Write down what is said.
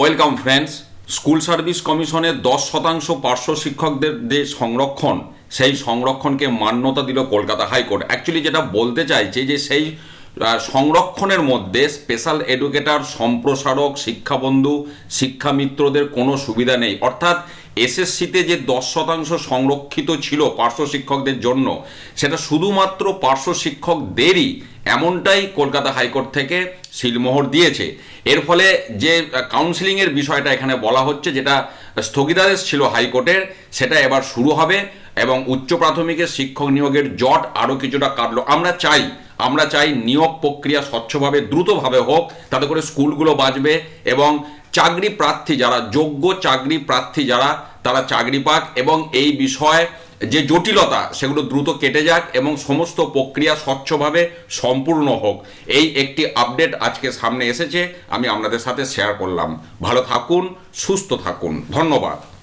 Welcome friends school service কমিশনের দশ শতাংশ পার্শ্ব শিক্ষকদের যে সংরক্ষণ, সেই সংরক্ষণকে মান্যতা দিল কলকাতা হাইকোর্ট। অ্যাকচুয়ালি যেটা বলতে চাইছে যে সেই সংরক্ষণের মধ্যে স্পেশাল এডুকেটর সম্প্রসারক, শিক্ষাবন্ধু, শিক্ষামিত্রদের কোনো সুবিধা নেই। অর্থাৎ এসএসসিতে যে দশ শতাংশ সংরক্ষিত ছিল পার্শ্ব শিক্ষকদের জন্য, সেটা শুধুমাত্র পার্শ্ব শিক্ষকদেরই এমনটাই কলকাতা হাইকোর্ট থেকে সিলমোহর দিয়েছে। এর ফলে যে কাউন্সিলিংয়ের বিষয়টা এখানে বলা হচ্ছে, যেটা স্থগিতাদেশ ছিল হাইকোর্টের, সেটা এবার শুরু হবে এবং উচ্চ প্রাথমিকের শিক্ষক নিয়োগের জট আরও কিছুটা কাটলো। আমরা চাই আমরা চাই নিয়োগ প্রক্রিয়া স্বচ্ছভাবে, দ্রুতভাবে হোক, তাতে করে স্কুলগুলো বাঁচবে এবং চাকরি প্রার্থী যারা, যোগ্য চাকরি প্রার্থী যারা, তারা চাকরি পাক এবং এই বিষয়ে যে জটিলতা, সেগুলো দ্রুত কেটে যাক এবং সমস্ত প্রক্রিয়া স্বচ্ছভাবে সম্পূর্ণ হোক। এই একটি আপডেট আজকে সামনে এসেছে, আমি আপনাদের সাথে শেয়ার করলাম। ভালো থাকুন, সুস্থ থাকুন। ধন্যবাদ।